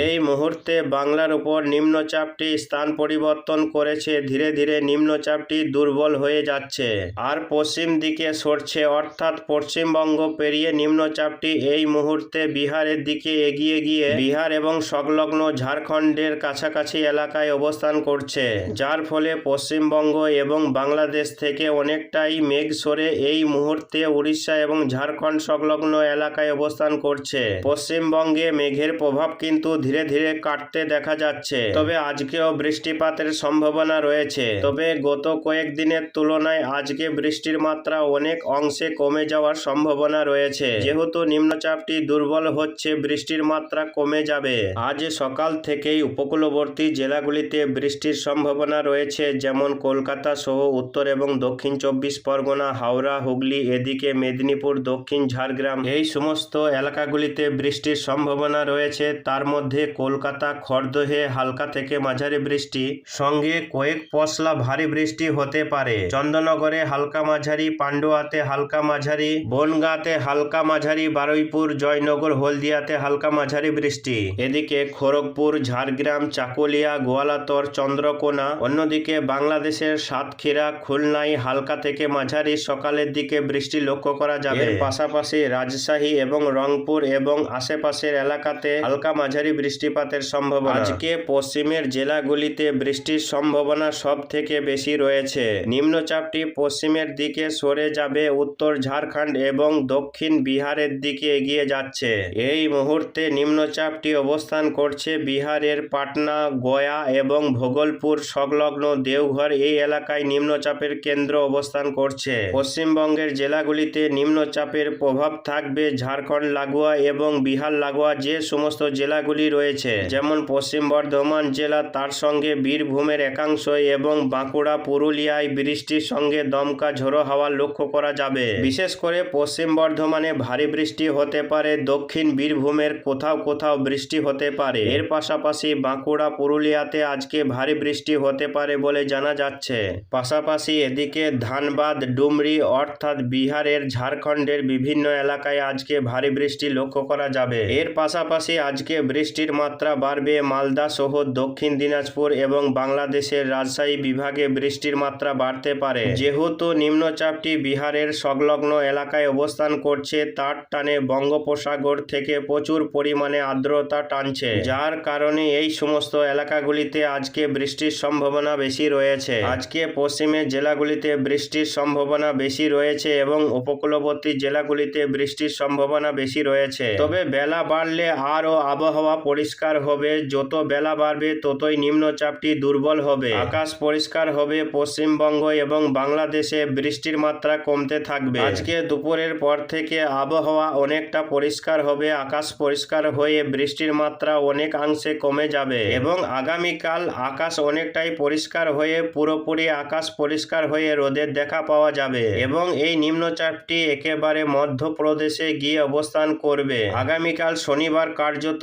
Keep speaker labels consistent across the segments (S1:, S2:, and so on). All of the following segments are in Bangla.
S1: এই মুহূর্তে বাংলার উপর নিম্নচাপটি স্থান পরিবর্তন করেছে। ধীরে ধীরে নিম্নচাপটি দুর্বল হয়ে যাচ্ছে। আর পশ্চিম দিকে সরছে। অর্থাৎ পশ্চিমবঙ্গ পেরিয়ে নিম্নচাপটি এই মুহূর্তে বিহারের দিকে এগিয়ে গিয়ে বিহার এবং সংলগ্ন ঝাড়খণ্ডের কাছাকাছি এলাকায় অবস্থান করছে। যার ফলে পশ্চিমবঙ্গ এবং বাংলাদেশ থেকে অনেকটাই মেঘ সরে এই মুহূর্তে উড়িষ্যা এবং ঝাড়খণ্ড সংলগ্ন এলাকায় অবস্থান করছে। পশ্চিমবঙ্গে মেঘের প্রভাব কিন্তু ধীরে ধীরে কাটতে দেখা যাচ্ছে। তবে আজকেও বৃষ্টিপাতের সম্ভাবনা রয়েছে। তবে গত কয়েকদিনের তুলনায় আজকে বৃষ্টির মাত্রা অনেক অংশে কমে যাওয়ার সম্ভাবনা রয়েছে। যেহেতু নিম্নচাপটি দুর্বল হচ্ছে, বৃষ্টির মাত্রা কমে যাবে। আজ সকাল থেকেই উপকূলবর্তী জেলাগুলিতে বৃষ্টির সম্ভাবনা রয়েছে, যেমন কলকাতা সহ উত্তর এবং দক্ষিণ চব্বিশ পরগনা, হাওড়া, হুগলি, এদিকে মেদিনীপুর, দক্ষিণ ঝাড়গ্রাম। এই সমস্ত এলাকাগুলিতে বৃষ্টির সম্ভাবনা রয়েছে। তার মধ্যে কলকাতা খড়দহে হালকা থেকে মাঝারি বৃষ্টি, সঙ্গে কয়েক পশলা ভারী বৃষ্টি হতে পারে। চন্দননগরে হালকা মাঝারি, পান্ডুয়াতে হালকা মাঝারি, বনগাঁতে হালকা মাঝারি, বারুইপুর, জয়নগর, হলদিয়াতে হালকা মাঝারি বৃষ্টি। এদিকে খড়গপুর, ঝাড়গ্রাম, চাকুলিয়া, গোয়ালাতর, চন্দ্রকোনা, অন্যদিকে বাংলাদেশের সাতক্ষীরা, খুলনায় হালকা থেকে মাঝারি সকালের দিকে বৃষ্টি লক্ষ্য করা যাবে। পাশাপাশি রাজশাহী এবং রংপুর এবং আশেপাশের এলাকাতে হালকা মাঝারি বৃষ্টিপাতের সম্ভাবনা। আজকে পশ্চিমের জেলাগুলিতে বৃষ্টির সম্ভাবনা সব থেকে বেশি রয়েছে। নিম্নচাপটি পশ্চিমের দিকে সরে যাবে, উত্তর ঝাড়খণ্ড এবং দক্ষিণ বিহারের দিকে এগিয়ে যাচ্ছে। এই মুহূর্তে নিম্নচাপটি অবস্থান করছে বিহারের পাটনা, গয়া এবং ভোগলপুর সংলগ্ন দেওঘর। এই এলাকায় নিম্নচাপের কেন্দ্র অবস্থান করছে। পশ্চিমবঙ্গের জেলাগুলিতে নিম্নচাপের প্রভাব থাকবে। ঝাড়খণ্ড, লাগোয়া এবং বিহার, লাগোয়া যে সমস্ত জেলাগুলি রয়েছে। যেমন পশ্চিম বর্ধমান জেলা তার সঙ্গে বীরভূমের একাংশ এবং বাঁকুড়া, পুরুলিয়ায় বৃষ্টির সঙ্গে দমকা ঝোড়ো হাওয়া লক্ষ্য করা যাবে। বিশেষ করে পশ্চিম বর্ধমানে ভারী বৃষ্টি হতে পারে, দক্ষিণ বীরভূমের কোথাও কোথাও বৃষ্টি হতে পারে। এর পাশাপাশি বাঁকুড়া, পুরুলিয়াতে আজকে ভারী বৃষ্টি হতে পারে বলে জানা যাচ্ছে। পাশাপাশি এদিকে ধানবাদ, ডুমরি অর্থাৎ বিহারের ঝাড়খণ্ডের বিভিন্ন এলাকায় আজকে ভারী বৃষ্টি লক্ষ্য করা যাবে। এর পাশাপাশি আজকে বৃষ্টির মাত্রা বাড়বে। মালদা সহ দক্ষিণ দিনাজপুর এবং বাংলাদেশের রাজশাহী বিভাগে বৃষ্টির মাত্রা বাড়তে পারে। যেহেতু নিম্নচাপটি বিহারের সংলগ্ন এলাকায় অবস্থান করছে, তার টানে বঙ্গোপসাগর থেকে প্রচুর পরিমাণে আর্দ্রতা টানছে। যার কারণে এই সমস্ত এলাকাগুলিতে আজকে বৃষ্টির সম্ভাবনা বেশি রয়েছে। আজকে পশ্চিমের জেলাগুলিতে বৃষ্টির সম্ভাবনা বেশি রয়েছে এবং উপকূলবর্তী জেলাগুলিতে বৃষ্টির সম্ভাবনা বেশি রয়েছে। তবে বেলা বাড়লে আরও আবহাওয়া পরিষ্কার হবে, যত বেলা বাড়বে ততই নিম্নচাপটি দুর্বল হবে। আকাশ পরিষ্কার হবে, পশ্চিমবঙ্গ এবং বাংলাদেশে বৃষ্টির মাত্রা কমতে থাকবে। আজকে দুপুরের পর থেকে আবহাওয়া অনেকটা পরিষ্কার হবে, আকাশ পরিষ্কার হয়ে বৃষ্টির মাত্রা অনেকাংশে কমে যাবে। এবং আগামীকাল আকাশ অনেকটাই পরিষ্কার হয়ে পুরোপুরি আকাশ পরিষ্কার হয়ে রোদের দেখা পাওয়া যাবে এবং এই নিম্নচাপটি একেবারে মধ্যপ্রদেশে গিয়ে অবস্থান করবে। আগামীকাল শনিবার কার্যত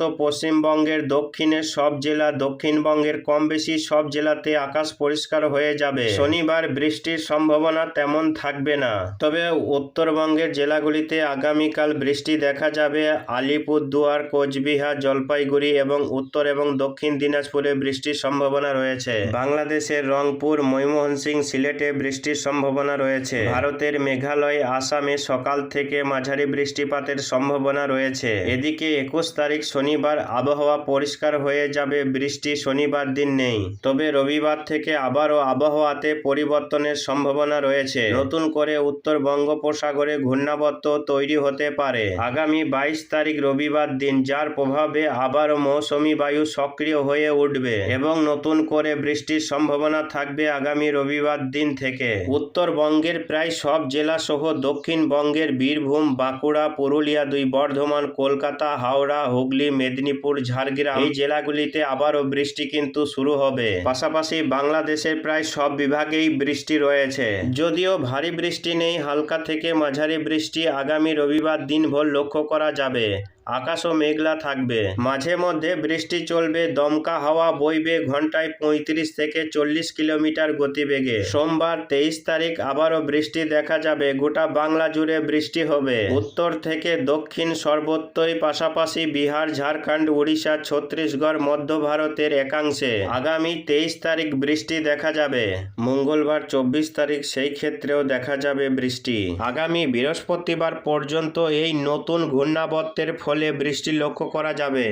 S1: পশ্চিমবঙ্গের দক্ষিণের সব জেলা দক্ষিণবঙ্গের কম বেশি সব জেলাতে আকাশ পরিষ্কার হয়ে যাবে। শনিবার বৃষ্টির সম্ভাবনা তেমন থাকবে না। তবে উত্তরবঙ্গের জেলাগুলিতে আগামীকাল বৃষ্টি দেখা যাবে। আলিপুরদুয়ার, কোচবিহার, জলপাইগুড়ি এবং উত্তর এবং দক্ষিণ দিনাজপুরে বৃষ্টির সম্ভাবনা রয়েছে। বাংলাদেশের রংপুর, ময়মনসিং সিলেটে বৃষ্টির সম্ভাবনা রয়েছে। ভারতের মেঘালয়, আসামে সকাল থেকে মাঝারি বৃষ্টিপাতের সম্ভাবনা রয়েছে। এদিকে একুশ তারিখ শনিবার আবহাওয়া পরিষ্কার হয়ে যাবে, বৃষ্টি শনিবার দিন নেই। তবে রবিবার থেকে আবারও আবহাওয়াতে পরিবর্তনের সম্ভাবনা রয়েছে। নতুন করে উত্তর বঙ্গোপসাগরে ঘূর্ণাবর্ত তৈরি হতে পারে। আগামী বাইশ তারিখ রবিবার দিন, যার প্রভাবে আবারও মৌসুমী বায়ু সক্রিয় হয়ে উঠবে এবং নতুন করে বৃষ্টির সম্ভাবনা থাকবে আগামী রবিবার দিন থেকে। উত্তরবঙ্গের প্রায় সব জেলা সহ দক্ষিণবঙ্গের বীরভূম, বাঁকুড়া, পুরুলিয়া, দুই বর্ধমান, কলকাতা, হাওড়া, হুগলি মেদিনীপুর ঝাড়গ্রাম এই জেলাগুলিতে আবারও বৃষ্টি কিন্তু শুরু হবে। পাশাপাশি বাংলাদেশের প্রায় সব বিভাগেই বৃষ্টি রয়েছে। যদিও ভারী বৃষ্টি নেই, হালকা থেকে মাঝারি বৃষ্টি আগামী রবিবার দিনভর লক্ষ্য করা যাবে। আকাশও মেঘলা থাকবে। মাঝে মধ্যে বৃষ্টি চলবে, দমকা হাওয়া বইবে ঘন্টায় পঁয়ত্রিশ থেকে চল্লিশ কিলোমিটার গতিবেগে। সোমবার তেইশ তারিখ আবারও বৃষ্টি দেখা যাবে, গোটা বাংলা জুড়ে বৃষ্টি হবে। উত্তর থেকে দক্ষিণ সর্বত্রই পাশাপাশি বিহার, ঝাড়খণ্ড, উড়িষ্যা, ছত্তিশগড়, মধ্য ভারতের একাংশে। আগামী তেইশ তারিখ বৃষ্টি দেখা যাবে। মঙ্গলবার চব্বিশ তারিখ সেই ক্ষেত্রেও দেখা যাবে বৃষ্টি। আগামী বৃহস্পতিবার পর্যন্ত এই নতুন ঘূর্ণাবর্তের ফলে বৃষ্টি লক্ষ্য করা যাবে।